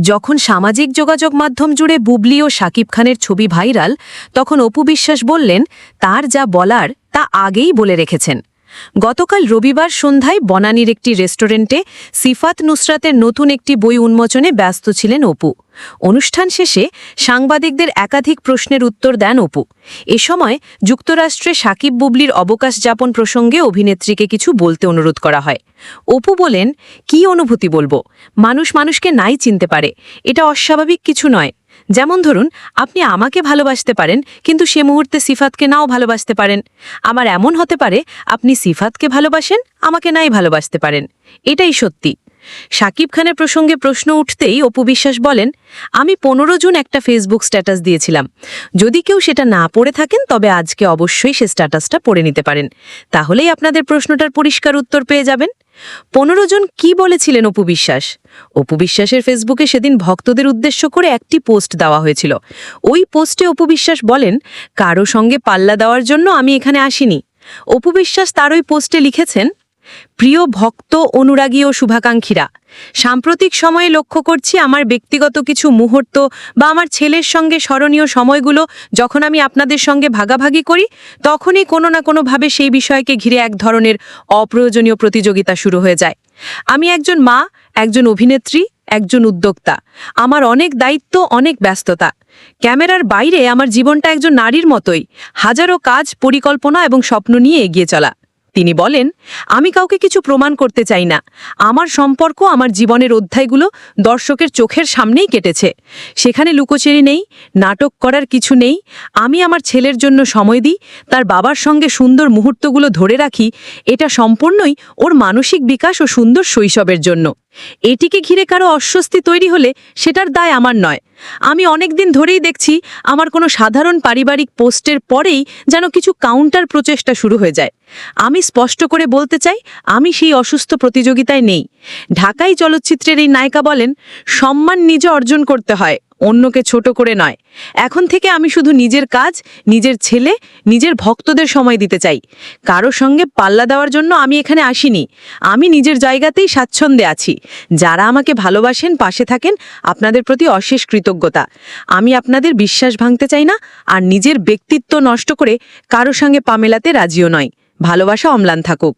যখন সামাজিক যোগাযোগ মাধ্যম জুড়ে বুবলি ও শাকিব খানের ছবি ভাইরাল, তখন অপু বিশ্বাস বললেন, তার যা বলার তা আগেই বলে রেখেছেন। গতকাল রবিবার সন্ধ্যায় বনানীর একটি রেস্টুরেন্টে সিফাত নুসরাতের নতুন একটি বই উন্মোচনে ব্যস্ত ছিলেন অপু। অনুষ্ঠান শেষে সাংবাদিকদের একাধিক প্রশ্নের উত্তর দেন অপু। এ সময় যুক্তরাষ্ট্রে সাকিব বুবলির অবকাশ যাপন প্রসঙ্গে অভিনেত্রীকে কিছু বলতে অনুরোধ করা হয়। অপু বলেন, কি অনুভূতি বলব? মানুষ মানুষকে নাই চিনতে পারে। এটা অস্বাভাবিক কিছু নয়। যেমন ধরুন, আপনি আমাকে ভালোবাসতে পারেন, কিন্তু সে মুহূর্তে সিফাতকে নাও ভালোবাসতে পারেন। আমার এমন হতে পারে, আপনি সিফাতকে ভালোবাসেন, আমাকে নাই ভালোবাসতে পারেন। এটাই সত্যি। শাকিব খানের প্রসঙ্গে প্রশ্ন উঠতেই অপু বিশ্বাস বলেন, আমি পনেরো জুন একটা ফেসবুক স্ট্যাটাস দিয়েছিলাম। যদি কেউ সেটা না পড়ে থাকেন, তবে আজকে অবশ্যই সে স্ট্যাটাসটা পড়ে নিতে পারেন। তাহলেই আপনাদের প্রশ্নটার পরিষ্কার উত্তর পেয়ে যাবেন। পনেরো জন কি বলেছিলেন অপু বিশ্বাস? অপু বিশ্বাসের ফেসবুকে সেদিন ভক্তদের উদ্দেশ্য করে একটি পোস্ট দেওয়া হয়েছিল। ওই পোস্টে অপু বিশ্বাস বলেন, কারও সঙ্গে পাল্লা দেওয়ার জন্য আমি এখানে আসিনি। অপু বিশ্বাস তার ওই পোস্টে লিখেছেন প্রিয় ভক্ত অনুরাগী ও শুভাকাঙ্ক্ষীরা, সাম্প্রতিক সময়ে লক্ষ্য করছি আমার ব্যক্তিগত কিছু মুহূর্ত বা আমার ছেলের সঙ্গে স্মরণীয় সময়গুলো যখন আমি আপনাদের সঙ্গে ভাগাভাগি করি, তখনই কোনো না কোনোভাবে সেই বিষয়কে ঘিরে এক ধরনের অপ্রয়োজনীয় প্রতিযোগিতা শুরু হয়ে যায়। আমি একজন মা, একজন অভিনেত্রী, একজন উদ্যোক্তা। আমার অনেক দায়িত্ব, অনেক ব্যস্ততা। ক্যামেরার বাইরে আমার জীবনটা একজন নারীর মতোই, হাজারো কাজ, পরিকল্পনা এবং স্বপ্ন নিয়ে এগিয়ে চলা। তিনি বলেন, আমি কাউকে কিছু প্রমাণ করতে চাই না। আমার সম্পর্ক, আমার জীবনের অধ্যায়গুলো দর্শকের চোখের সামনেই কেটেছে। সেখানে লুকোচেরি নেই, নাটক করার কিছু নেই। আমি আমার ছেলের জন্য সময় দিই, তার বাবার সঙ্গে সুন্দর মুহূর্তগুলো ধরে রাখি। এটা সম্পূর্ণই ওর মানসিক বিকাশ ও সুন্দর শৈশবের জন্য। এটিকে ঘিরে কারও অস্বস্তি তৈরি হলে সেটার দায় আমার নয়। আমি অনেক দিন ধরেই দেখছি আমার কোনো সাধারণ পারিবারিক পোস্টের পরেই যেন কিছু কাউন্টার প্রচেষ্টা শুরু হয়ে যায়। আমি স্পষ্ট করে বলতে চাই, আমি সেই অসুস্থ প্রতিযোগিতায় নেই। ঢাকাই চলচ্চিত্রের এই নায়িকা বলেন, সম্মান নিজে অর্জন করতে হয়। অন্যকে ছোট করে নয়। এখন থেকে আমি শুধু নিজের কাজ, নিজের ছেলে, নিজের ভক্তদের সময় দিতে চাই। কারও সঙ্গে পাল্লা দেওয়ার জন্য আমি এখানে আসিনি। আমি নিজের জায়গাতেই স্বাচ্ছন্দ্যে আছি। যারা আমাকে ভালোবাসেন, পাশে থাকেন, আপনাদের প্রতি অশেষ কৃতজ্ঞতা। আমি আপনাদের বিশ্বাস ভাঙতে চাই না আর নিজের ব্যক্তিত্ব নষ্ট করে কারও সঙ্গে পা মেলাতে রাজিও নয় ভালোবাসা অম্লান থাকুক।